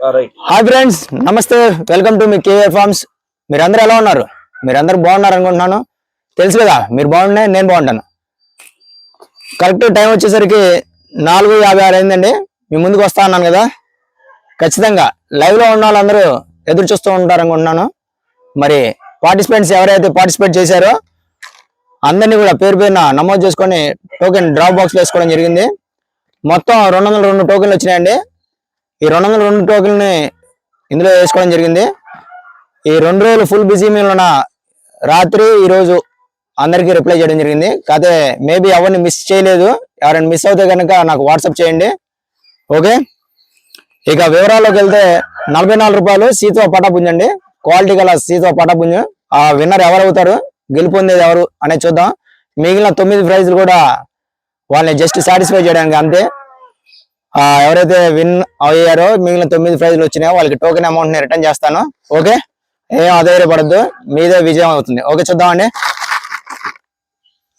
Hi friends నమస్తే welcome to మీ KR farms మీరందరూ ఎలా ఉన్నారు? మీరందరూ బాగున్నారు అనుకుంటున్నాను. తెలుసు కదా మీరు బాగున్నాయి నేను బాగుంటాను. కరెక్ట్ టైం వచ్చేసరికి నాలుగు యాభై ఆరు అయిందండి. మీ ముందుకు వస్తా అన్నాను కదా. ఖచ్చితంగా లైవ్లో ఉన్న వాళ్ళందరూ ఎదురు చూస్తూ ఉంటారు అనుకుంటున్నాను. మరి పార్టిసిపెంట్స్ ఎవరైతే పార్టిసిపేట్ చేశారో అందరినీ కూడా పేరు పేరున నమోదు చేసుకొని టోకెన్ డ్రాప్ బాక్స్ వేసుకోవడం జరిగింది. మొత్తం రెండు వందల రెండు టోకెన్లు వచ్చినాయండి. ఈ రెండు వందల రెండు టోకెల్ని ఇందులో వేసుకోవడం జరిగింది. ఈ రెండు రోజులు ఫుల్ బిజీ ఉన్న రాత్రి ఈరోజు అందరికీ రిప్లై చేయడం జరిగింది. కాకపోతే మేబీ ఎవరిని మిస్ చేయలేదు. ఎవరైనా మిస్ అవుతే కనుక నాకు వాట్సాప్ చేయండి. ఓకే ఇక వివరాల్లోకి వెళ్తే నలభై నాలుగు రూపాయలు సీతో పటాపుంజ అండి క్వాలిటీ గల సీతో పటాపుంజ. ఆ విన్నర్ ఎవరు అవుతారు? గెలుపొందేది ఎవరు అనేది చూద్దాం. మిగిలిన తొమ్మిది ప్రైజ్లు కూడా వాళ్ళని జస్ట్ సాటిస్ఫై చేయడానికి అంతే. ఎవరైతే విన్ అయ్యారో మిగిలిన తొమ్మిది ప్రైజ్లు వచ్చినాయో వాళ్ళకి టోకెన్ అమౌంట్ని రిటర్న్ చేస్తాను. ఓకే ఏం అధైర్యపడద్దు. మీదే విజయం అవుతుంది. ఓకే చూద్దామండి.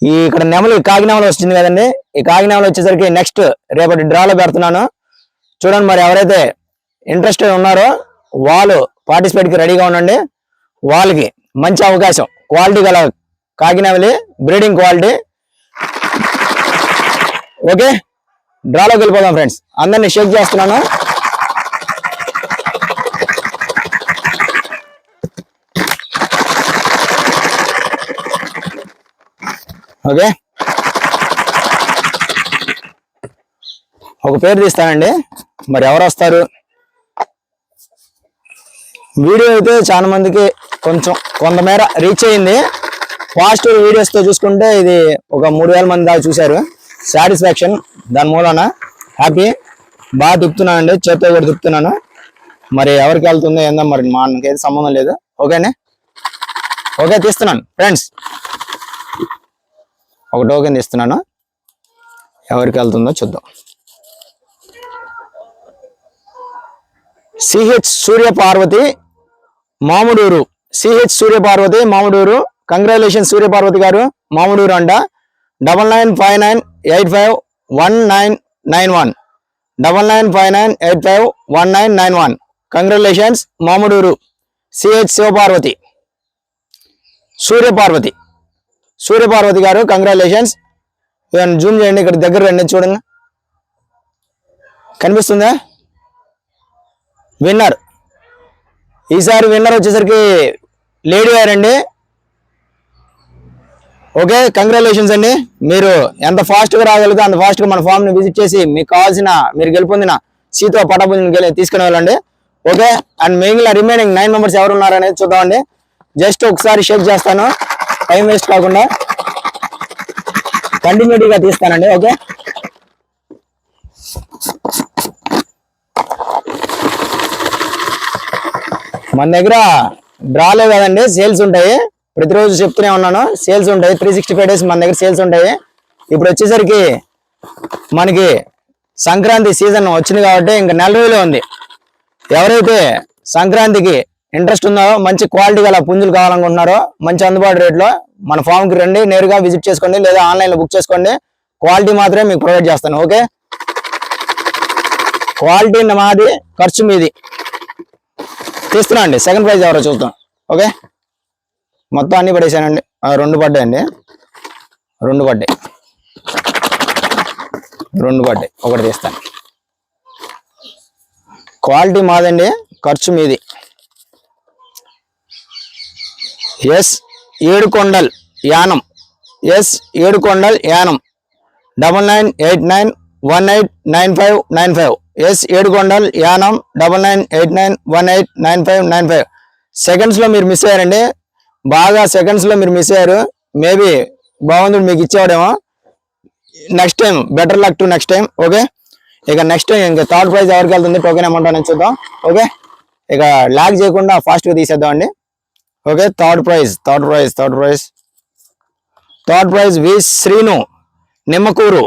ఈ ఇక్కడ నెమలి కాకినామలు వచ్చింది కదండి. ఈ కాకినామలు వచ్చేసరికి నెక్స్ట్ రేపటి డ్రాలో పెడుతున్నాను. చూడండి మరి ఎవరైతే ఇంట్రెస్టెడ్ ఉన్నారో వాళ్ళు పార్టిసిపేట్కి రెడీగా ఉండండి. వాళ్ళకి మంచి అవకాశం. క్వాలిటీ గల కాకినామలి బ్రీడింగ్ క్వాలిటీ ఓకే డ్రాలోకి వెళ్ళిపోదాం ఫ్రెండ్స్ అందరినీ షేక్ చేస్తున్నాను. ఓకే ఒక పేరు తీస్తానండి. మరి ఎవరు వస్తారు? వీడియో అయితే చాలా మందికి కొంచెం కొంతమేర రీచ్ అయింది. ఫాస్ట్ వీడియోస్తో చూసుకుంటే ఇది ఒక మూడు వేల మంది దాకా చూశారు. సాటిస్ఫాక్షన్. దాని మూలన హ్యాపీ. బాగా తిప్పుతున్నానండి చేత్తో కూడా తిప్పుతున్నాను మరి ఎవరికి వెళ్తుందో ఏందో మరి మనకైతే సంబంధం లేదు. ఓకేనే? ఓకే తీస్తున్నాను. ఫ్రెండ్స్ ఒక టోకెన్ తీస్తున్నాను. ఎవరికి వెళ్తుందో చూద్దాం. CH Suryaparvathi Mamiduru. Mamuduru CH Suryaparvathi Mamiduru. Mamuduru congratulation Suryaparvathi garu. Mamuduru అంట. Double nine five nine eight five one nine nine one. Double nine five nine eight five one nine nine one. Congratulations Mamuduru. CH Sivaparvathi. Suryaparvathi. Suryaparvathi garu congratulations. Zoom చేయండి ఇక్కడ దగ్గర రండి చూడండి. కనిపిస్తుందా? Winner. ఈసారి winner వచ్చేసరికి lady గారండి okay congratulations అండి. మీరు ఎంత ఫాస్ట్గా రాగలిగితే అంత ఫాస్ట్గా మన ఫామ్ని విజిట్ చేసి మీకు కావాల్సిన మీరు గెలుపొందిన సీతో పటపుంజిని గెలి తీసుకుని వెళ్ళండి. ఓకే అండ్ మిగిలిన రిమైనింగ్ నైన్ మెంబర్స్ ఎవరు ఉన్నారనేది చూద్దామండి. జస్ట్ ఒకసారి షేక్ చేస్తాను. టైం వేస్ట్ కాకుండా. కంటిన్యూటీగా తీస్తానండి ఓకే. మన దగ్గర డ్రాలే కదండి సేల్స్ ఉంటాయి. ప్రతిరోజు చెప్తూనే ఉన్నాను. సేల్స్ ఉంటాయి. త్రీ సిక్స్టీ ఫైవ్ డేస్ మన దగ్గర సేల్స్ ఉంటాయి. ఇప్పుడు వచ్చేసరికి మనకి సంక్రాంతి సీజన్ వచ్చింది కాబట్టి ఇంకా నెల రోజులే ఉంది. ఎవరైతే సంక్రాంతికి ఇంట్రెస్ట్ ఉందో మంచి క్వాలిటీ గల పుంజులు కావాలనుకుంటున్నారో మంచి అందుబాటు రేట్లో మన ఫామ్కి రండి. నేరుగా విజిట్ చేసుకోండి. లేదా ఆన్లైన్లో బుక్ చేసుకోండి. క్వాలిటీ మాత్రమే మీకు ప్రొవైడ్ చేస్తాను. ఓకే? క్వాలిటీ మాది ఖర్చు మీది. తీస్తున్నా అండి. సెకండ్ ప్రైజ్ ఎవరో చూద్దాం. ఓకే? మొత్తం అన్ని పడేసానండి. రెండు పడ్డాయండి రెండు పడ్డాయి. రెండు పడ్డాయి. ఒకటి తీస్తాను. క్వాలిటీ మాదండి. ఖర్చు మీది. S Yedukondal Yanam. S Yedukondal Yanam. Double nine eight nine one eight nine five nine five. S Yedukondal Yanam double nine eight nine one eight nine five nine five. సెకండ్స్లో మీరు మిస్ అయ్యారండి. బాగా సెకండ్స్లో మీరు miss అయ్యారు. Maybe బాగుంది మీకు ఇచ్చేవాడేమో. Next time better luck to next time okay ఇక నెక్స్ట్ టైం ఇంకా థర్డ్ ప్రైజ్ ఎవరికి వెళ్తుంది టోకెన్ అమౌంట్ అనేది చూద్దాం ఓకే ఇక లాగ్ చేయకుండా ఫాస్ట్గా తీసేద్దాం అండి okay third prize third prize third prize third prize V Srinu Nimmakuru